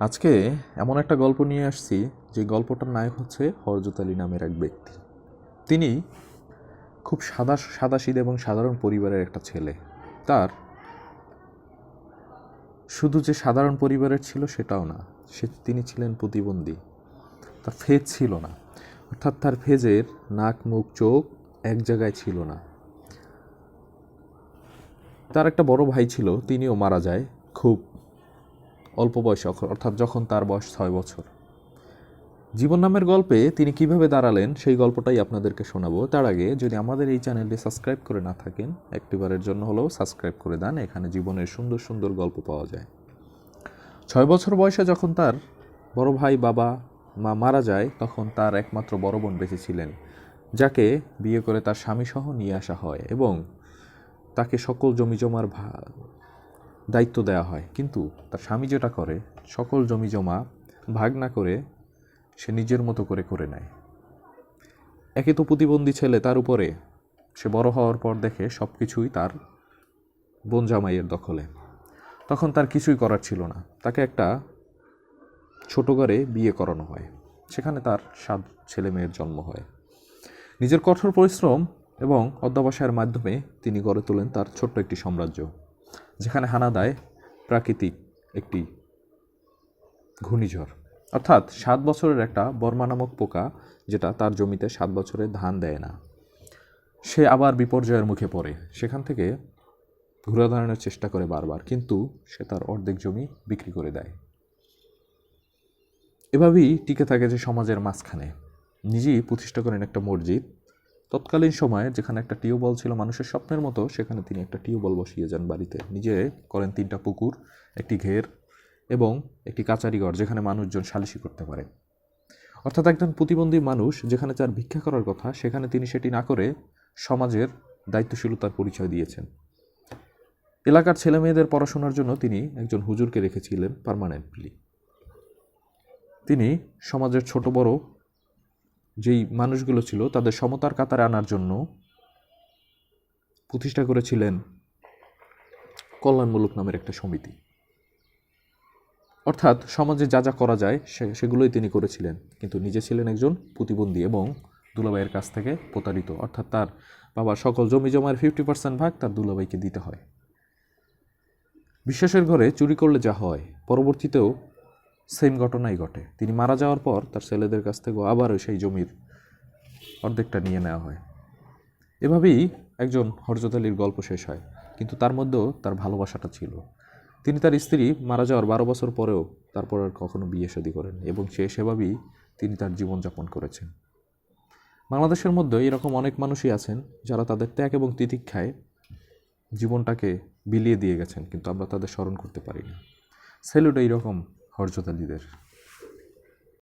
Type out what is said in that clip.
আজকে এমন একটা গল্প নিয়ে আসছি, যে গল্পটার নায়ক হচ্ছে হরজত আলী নামের এক ব্যক্তি। তিনি খুব সাদা, সাদাসিধে এবং সাধারণ পরিবারের একটা ছেলে। তার শুধু যে সাধারণ পরিবারের ছিল সেটাও না, সে, তিনি ছিলেন প্রতিবন্ধী। তার ফেজ ছিল না। অর্থাৎ তার ফেজের নাক, মুখ, চোখ এক জায়গায় ছিল না। তার একটা বড় ভাই ছিল, তিনিও মারা যায়। খুব অল্প বয়সে, অর্থাৎ যখন তার বয়স ছয় বছর। জীবন নামের গল্পে তিনি কীভাবে দাঁড়ালেন, সেই গল্পটাই আপনাদেরকে শোনাবো। তার আগে যদি আমাদের এই চ্যানেলটি সাবস্ক্রাইব করে না থাকেন, একটিবারের জন্য হলেও সাবস্ক্রাইব করে দেন, এখানে জীবনের সুন্দর সুন্দর গল্প পাওয়া যায়। ছয় বছর বয়সে যখন তার বড় ভাই, বাবা, মা মারা যায়, তখন তার একমাত্র বড় বোন বেঁচে ছিলেন, যাকে বিয়ে করে তার স্বামীসহ নিয়ে আসা হয় এবং তাকে সকল জমি জমার ভা- দায়িত্ব দেওয়া হয়। কিন্তু তার স্বামী যেটা করে, সকল জমি জমা ভাগ না করে সে নিজের মতো করে করে নেয়। একে তো প্রতিবন্ধী ছেলে, তার উপরে সে বড় হওয়ার পর দেখে সব কিছুই তার বোন জামাইয়ের দখলে। তখন তার কিছুই করার ছিল না। তাকে একটা ছোট ঘরে বিয়ে করানো হয়। সেখানে তার সাত ছেলে মেয়ের জন্ম হয়। নিজের কঠোর পরিশ্রম এবং অধ্যবসায়ের মাধ্যমে তিনি গড়ে তোলেন তার ছোট্ট একটি সাম্রাজ্য। যেখানে হানা দেয় প্রাকৃতিক একটি ঘূর্ণিঝড়। অর্থাৎ সাত বছরের একটা বর্মা নামক পোকা, যেটা তার জমিতে সাত বছরে ধান দেয় না। সে আবার বিপর্যয়ের মুখে পড়ে। সেখান থেকে ঘুরে দাঁড়ানোর চেষ্টা করে বারবার, কিন্তু সে তার অর্ধেক জমি বিক্রি করে দেয়। এভাবেই টিকে থাকে যে সমাজের মাঝখানে। নিজেই প্রতিষ্ঠা করেন একটা মসজিদ তৎকালীন সময়ে যেখানে একটা টিউবওয়েল ছিল মানুষের স্বপ্নের মতো, সেখানে তিনি একটা টিউবওয়েল বসিয়ে যান বাড়িতে। নিজে করেন তিনটা পুকুর, একটি ঘের এবং একটি কাচারিঘর যেখানে মানুষজন সালিশি করতে পারে। অর্থাৎ একজন প্রতিবন্ধী মানুষ যেখানে তার ভিক্ষা করার কথা, সেখানে তিনি সেটি না করে সমাজের দায়িত্বশীলতার পরিচয় দিয়েছেন। এলাকার ছেলে মেয়েদের পড়াশোনার জন্য তিনি একজন হুজুরকে রেখেছিলেন পার্মানেন্টলি তিনি সমাজের ছোট বড় যেই মানুষগুলো ছিল তাদের সমতার কাতারে আনার জন্য প্রতিষ্ঠা করেছিলেন কল্যাণমূলক নামের একটা সমিতি। অর্থাৎ সমাজে যা যা করা যায় সেগুলোই তিনি করেছিলেন। কিন্তু নিজে ছিলেন একজন প্রতিবন্ধী এবং দুলাভাইয়ের কাছ থেকে প্রতারিত। অর্থাৎ তার বাবার সকল জমি জমার ফিফটি পার্সেন্ট ভাগ তার দুলাভাইকে দিতে হয়। বিশ্বাসের ঘরে চুরি করলে যা হয়, পরবর্তীতেও সেম ঘটনাই ঘটে। তিনি মারা যাওয়ার পর তার ছেলেদের কাছ থেকেও আবারও সেই জমির অর্ধেকটা নিয়ে নেওয়া হয়। এভাবেই একজন হরজত আলীর গল্প শেষ হয়, কিন্তু তার মধ্যেও তার ভালোবাসাটা ছিল। তিনি তার স্ত্রী মারা যাওয়ার বারো বছর পরেও তারপর আর কখনো বিয়ে শাদী করেন এবং সে সেভাবেই তিনি তার জীবনযাপন করেছেন। বাংলাদেশের মধ্যে এরকম অনেক মানুষই আছেন যারা তাদের ত্যাগ এবং তিতিক্ষায় জীবনটাকে বিলিয়ে দিয়ে গেছেন, কিন্তু আমরা তাদের স্মরণ করতে পারি না। সেলুট এইরকম হরজত আলীদের